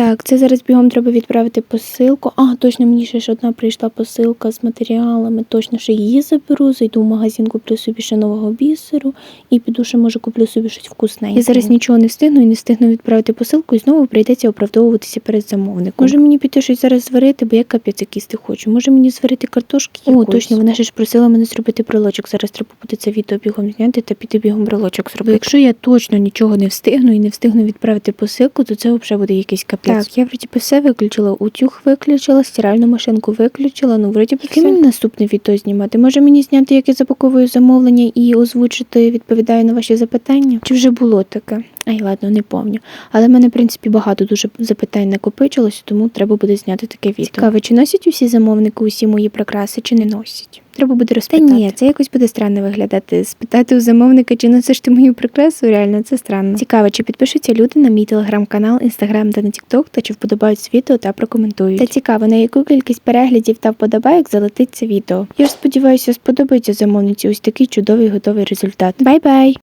Так, це зараз бігом треба відправити посилку. А, точно мені ще ж одна прийшла посилка з матеріалами. Точно ще її заберу. Зайду в магазин, куплю собі ще нового бісеру і піду ще може куплю собі щось вкусненьке. Я зараз нічого не встигну і не встигну відправити посилку, і знову прийдеться оправдовуватися перед замовником. Може мені піти щось зараз зварити, бо я капець їсти хочу. Може мені зварити картошки? О, точно, вона ще ж просила мене зробити брелочок. Зараз треба буде це відео бігом зняти та піти бігом брелочок зробити. Бо якщо я точно нічого не встигну і не встигну відправити посилку, то це взагалі буде якийсь капець. Так, я вроді би все виключила. Утюг виключила, стиральну машинку виключила. Ну, вроді би Яке мені наступне відео знімати? Може мені зняти, як я запаковую замовлення і озвучити, відповідаю на ваші запитання? Чи вже було таке? Ай, ладно, не помню. Але в мене, в принципі, багато дуже запитань накопичилося, тому треба буде зняти таке відео. Цікаво, чи носять усі замовники усі мої прикраси, чи не носять? Треба буде розпитати. Та ні, це якось буде странно виглядати. Спитати у замовника, чи носиш ти мою прикрасу, реально це странно. Цікаво, чи підпишуться люди на мій телеграм-канал, інстаграм та на тікток, та чи вподобають відео та прокоментують. Та цікаво, на яку кількість переглядів та вподобайок залетить це відео. Я ж сподіваюся, сподобається замовниці ось такий чудовий готовий результат. Бай-бай!